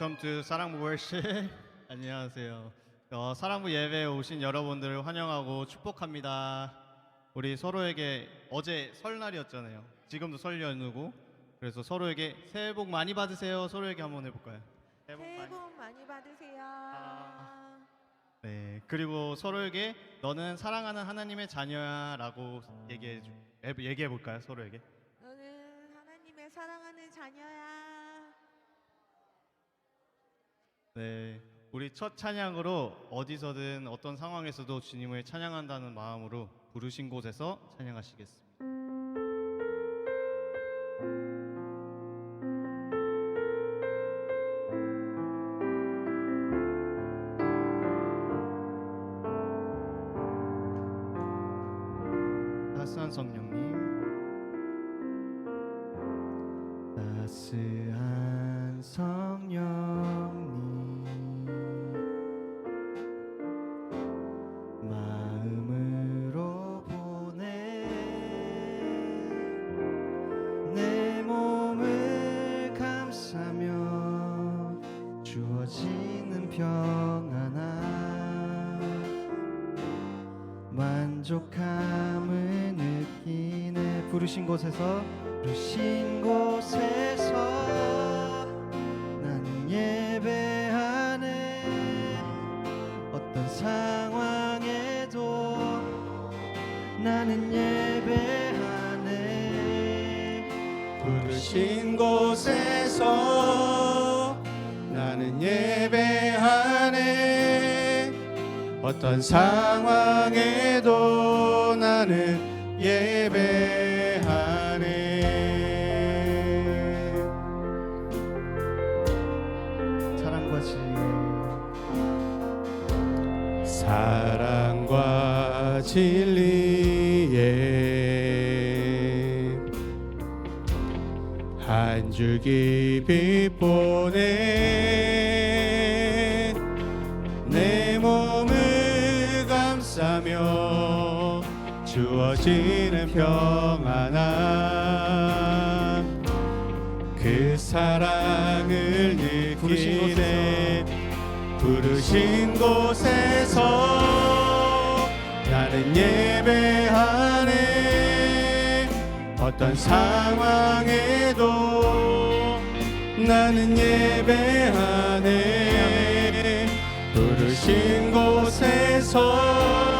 Welcome to 사랑부 월십. 안녕하세요. 어, 사랑부 예배에 오신 여러분들을 환영하고 축복합니다. 우리 서로에게 어제 설날이었잖아요. 지금도 설 연휴고 그래서 서로에게 새해 복 많이 받으세요. 서로에게 한번 해볼까요? 새해 복 새해 많이. 복 많이 받으세요. 아. 네. 그리고 서로에게 너는 사랑하는 하나님의 자녀야라고 얘기해 주. 얘기해 볼까요? 서로에게. 너는 하나님의 사랑하는 자녀야. 네, 우리 첫 찬양으로 어디서든 어떤 상황에서도 주님을 찬양한다는 마음으로 부르신 곳에서 찬양하시겠습니다. 성령님 따스한 만족함을 느끼네. 부르신 곳에서 부르신 곳에서 나는 예배하네. 어떤 상황에도 나는 예배하네. 부르신 곳에서 나는 예배하네 어떤 상황에도 나는 예배하네. 사랑과 진리. 사랑과 진리에 한 줄기 빛보 주어지는 평안함 그 사랑을 느끼네. 부르신 곳에서 나는 예배하네. 어떤 상황에도 나는 예배하네. 부르신 곳에서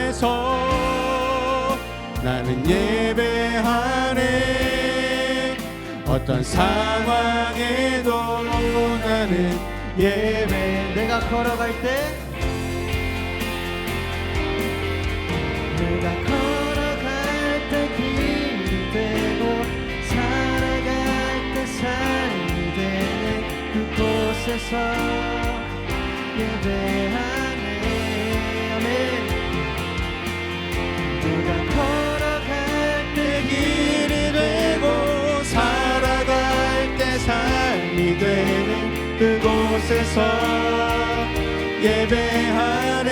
예배하네. 어떤 상황에도 나는 예배. 내가 걸어갈 때? 내가 걸어갈 때 길이 되고 살아갈 때 삶이 되는 그곳에서 예배하네 그곳에서 예배하네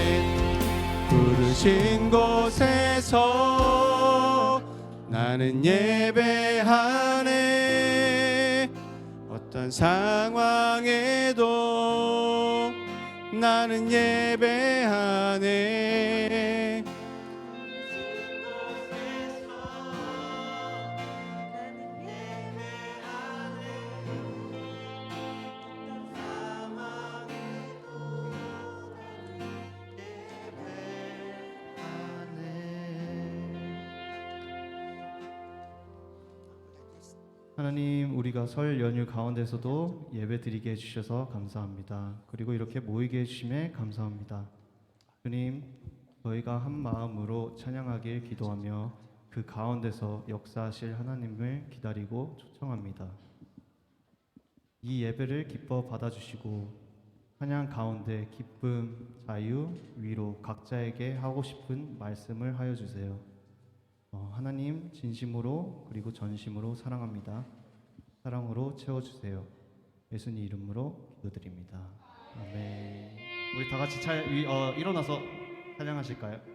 신 곳에서 나는 예배하네. 어떤 상황에도 나는 예배하네 하나님, 우리가 설 연휴 가운데서도 예배 드리게 해주셔서 감사합니다. 그리고 이렇게 모이게 해주심에 감사합니다. 주님, 저희가 한 마음으로 찬양하길 기도하며 그 가운데서 역사하실 하나님을 기다리고 초청합니다. 이 예배를 기뻐 받아주시고 찬양 가운데 기쁨, 자유, 위로 각자에게 하고 싶은 말씀을 하여 주세요. 어, 하나님 진심으로 그리고 전심으로 사랑합니다. 사랑으로 채워주세요. 예수님 이름으로 기도드립니다. 아멘. 우리 다 같이 차, 위, 어, 일어나서 찬양하실까요?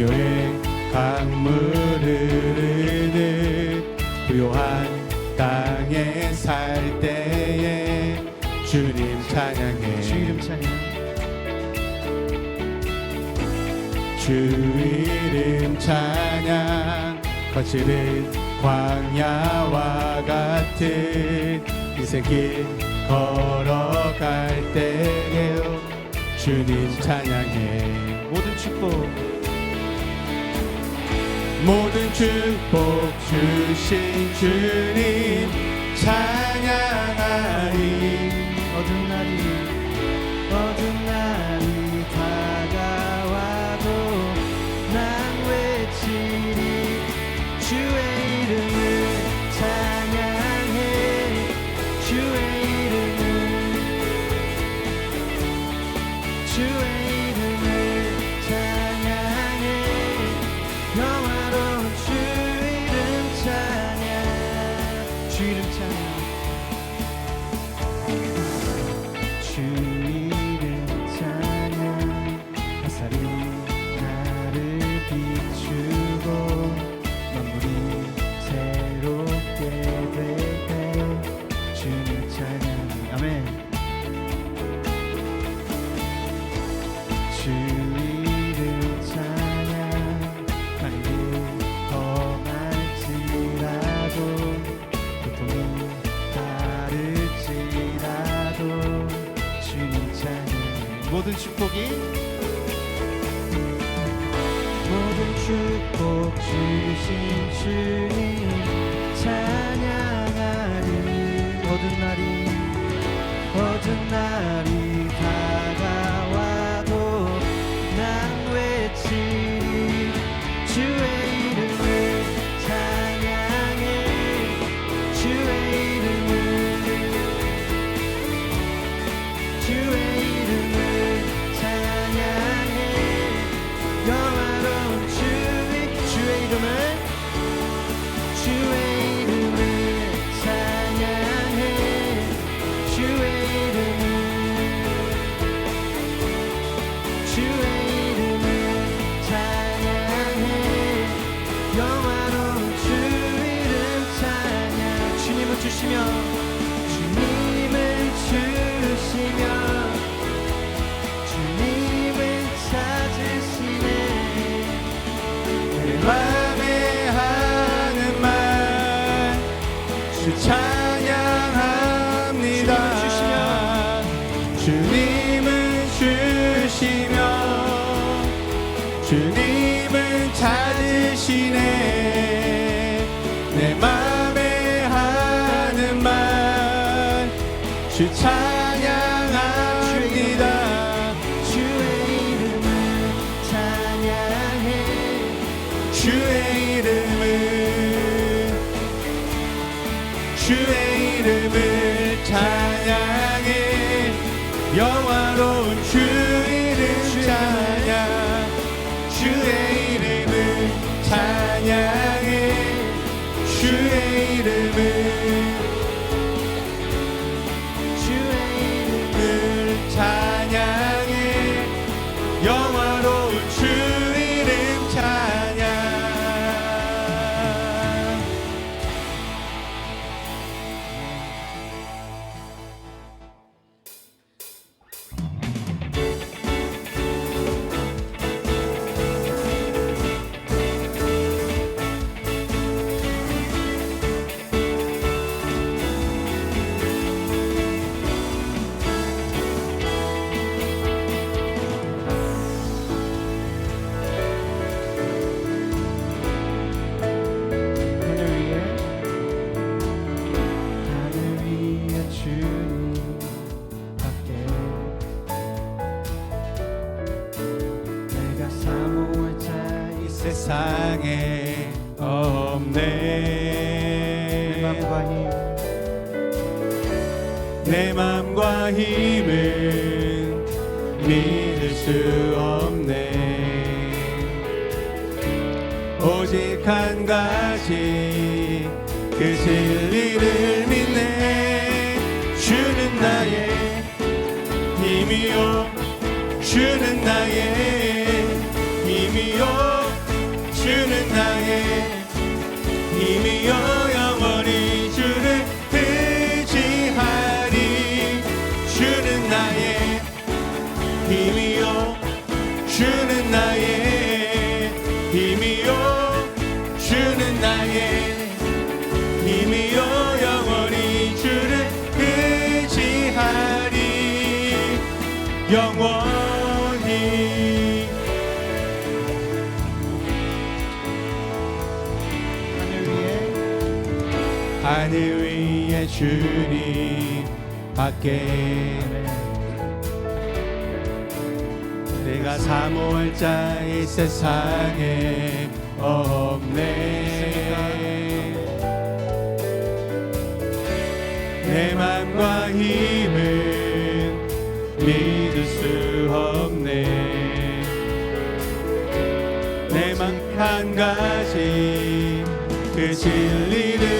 동요의 강물을 흐르는 부요한 땅에 살 때에 주님 찬양해. 주 이름 찬양. 주 이름 찬양. 거칠은 광야와 같은 인생길 걸어갈 때에 주님 찬양해. 모든 축복 모든 축복 주신 주님 찬양하리 축복이 모든 축복 주신 주 찾으시네 내 맘에 하는 말주 찬 힘이요 주는 나의 주님 밖에. 내가 사모할 자 이 세상에 없네. 내 맘과 힘은 믿을 수 없네. 내맘한 가지 그 진리를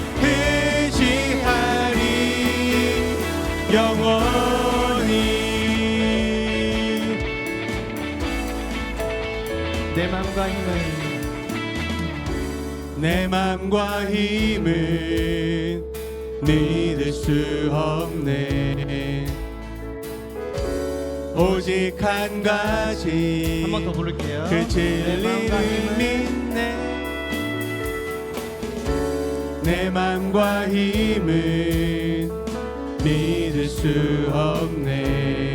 마음과 힘을 내 맘과 힘은 믿을 수 없네. 오직 한 가지 한 번 더 부를게요. 그내 마음과 진리를 믿네. 내 맘과 힘은 믿을 수 없네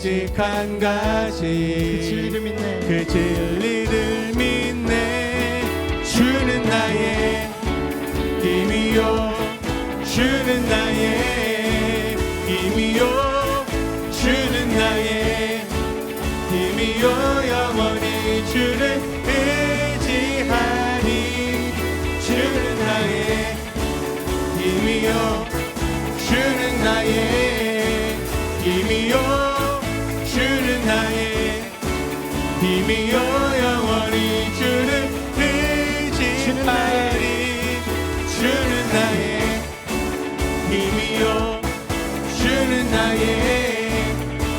오직 한그 가지 진리를 믿네. 그 진리를 믿네. 주는 나의 힘이요. 주는 나의 힘이요 힘이요 영원히 주를 의지하리 주는 나의 힘이요. 주는 나의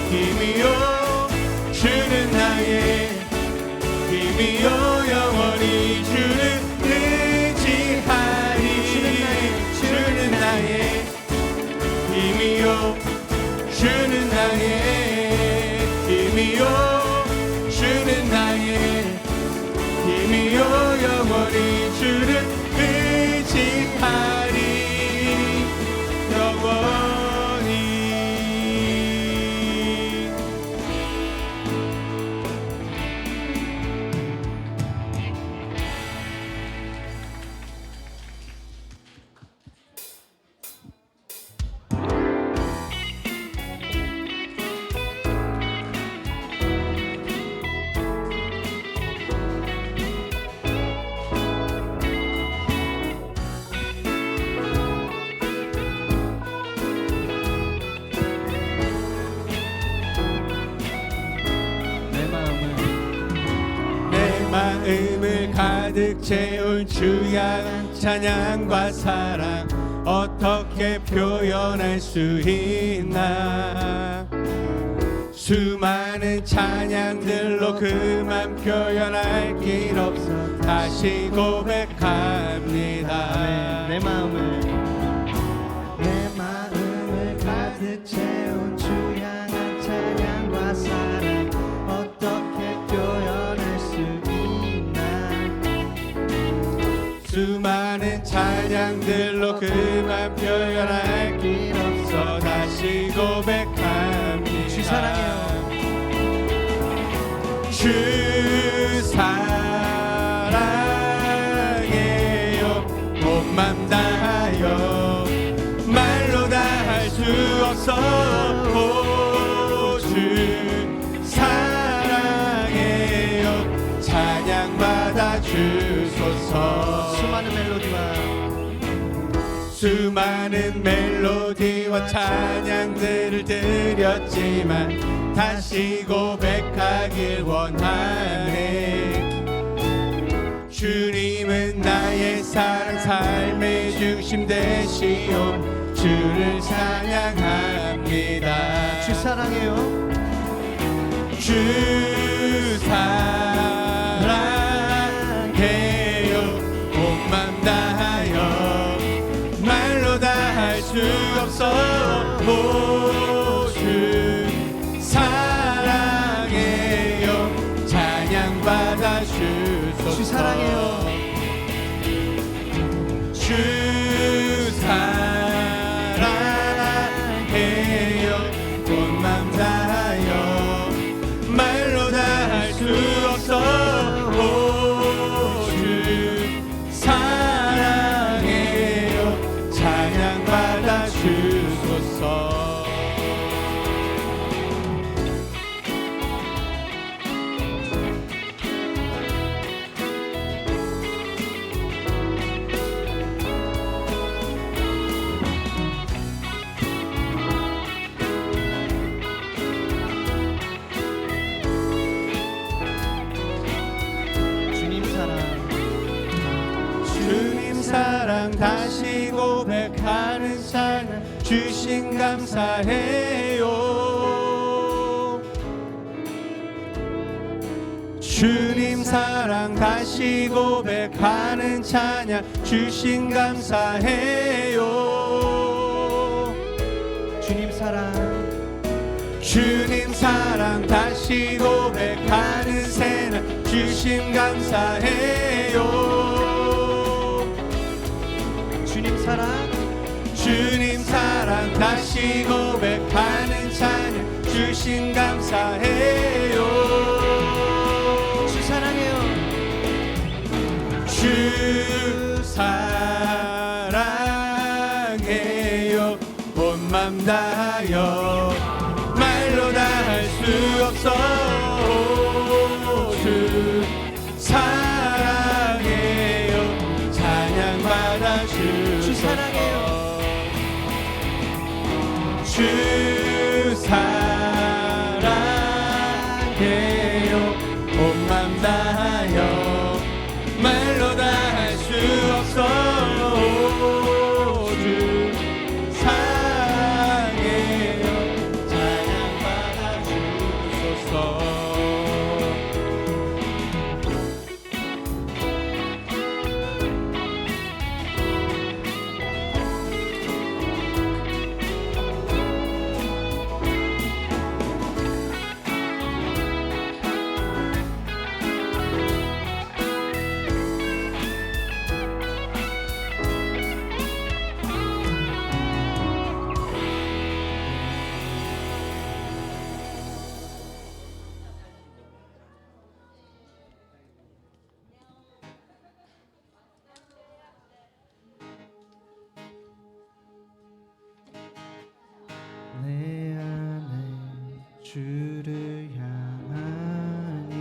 힘이요. 주는 나의 힘이요 영원히 주를 의지하리 주는 나의 힘이요. 주는 나의 힘이요 찬 가득 채운 주야 찬양과 사랑 어떻게 표현할 수 있나? 수많은 찬양들로 그만 표현할 길 없어 다시 고백합니다. 내 마음을 찬양들로 그만 표현할 길 없어. 다시 고백합니다. 주 사랑해요. 주 사랑해요. 온맘 다하여 말로 다 할 수 없어. 오주 사랑해요. 찬양 받아 주소서. 수많은 멜로디와 수많은 멜로디와 찬양들을 드렸지만 다시 고백하길 원하네. 주님은 나의 사랑 삶의 중심 되시오. 주를 찬양합니다. 주 사랑해요. 주 사랑 사랑해요. 주 사랑 다시 고백하는 찬양 주신 감사해요. 주님 사랑 다시 고백하는 찬양 주신 감사해요. 주님 사랑. 주님 사랑 다시 고백하는 새날 주심 감사해요 주님 사랑. 주님 사랑 다시 고백하는 찬양 주심 감사해요. 주 사랑해요. 주 사랑해요. 온 맘 다하여 말로 다 할 수 없어 주 주를 향하니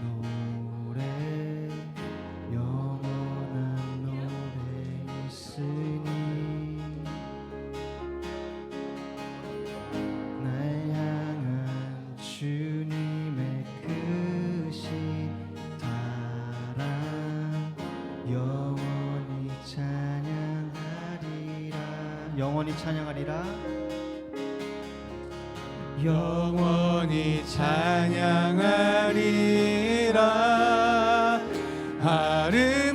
노래 영원한 노래 있으니 날 향한 주님의 크신 사랑 영원히 찬양하리라. 영원히 찬양하리라 영원히 찬양하리라. 아름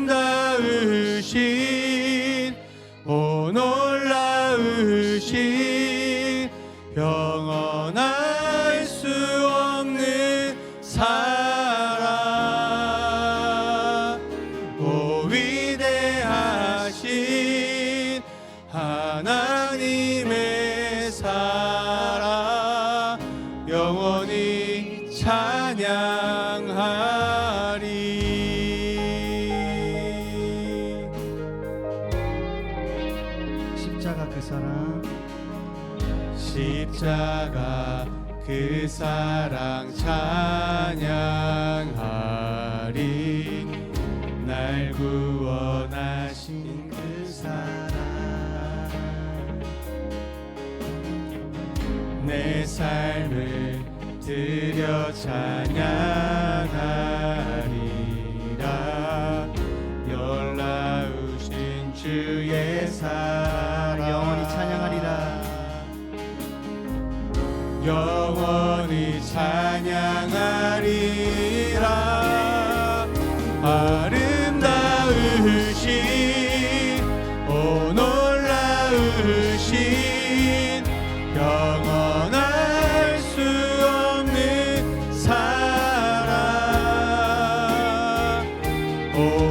십자가 그 사랑 찬양하리. 날 구원하신 그 사랑. 내 삶을 드려 영원히 찬양하리라. 아름다우신 오 놀라우신 영원할 수 없는 사랑. 오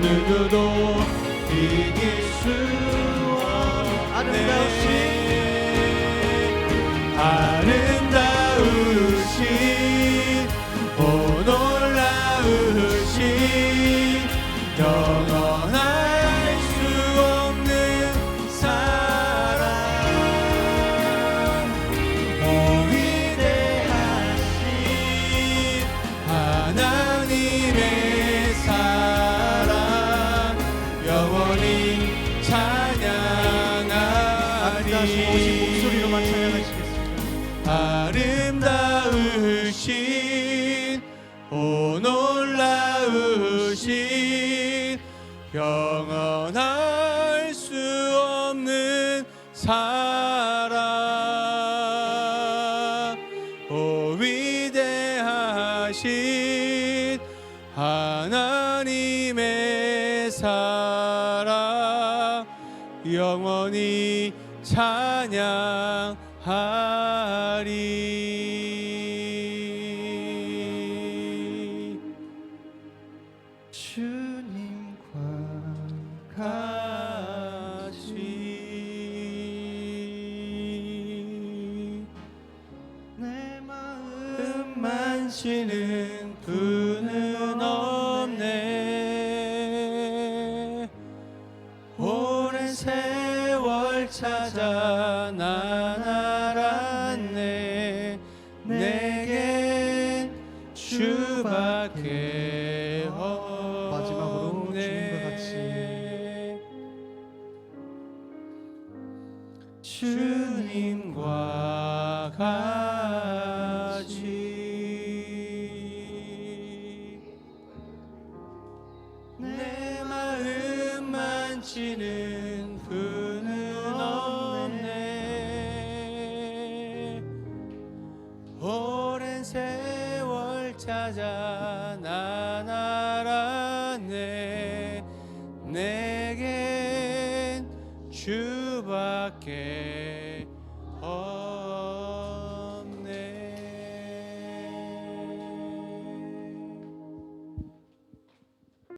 누구도 이길 수 아름다우신 아름 사랑 오 위대하신 하나님의 사랑. 영원히 찬양하 주밖에 없네 마지막으로 주님과 같이. 주님과 같이.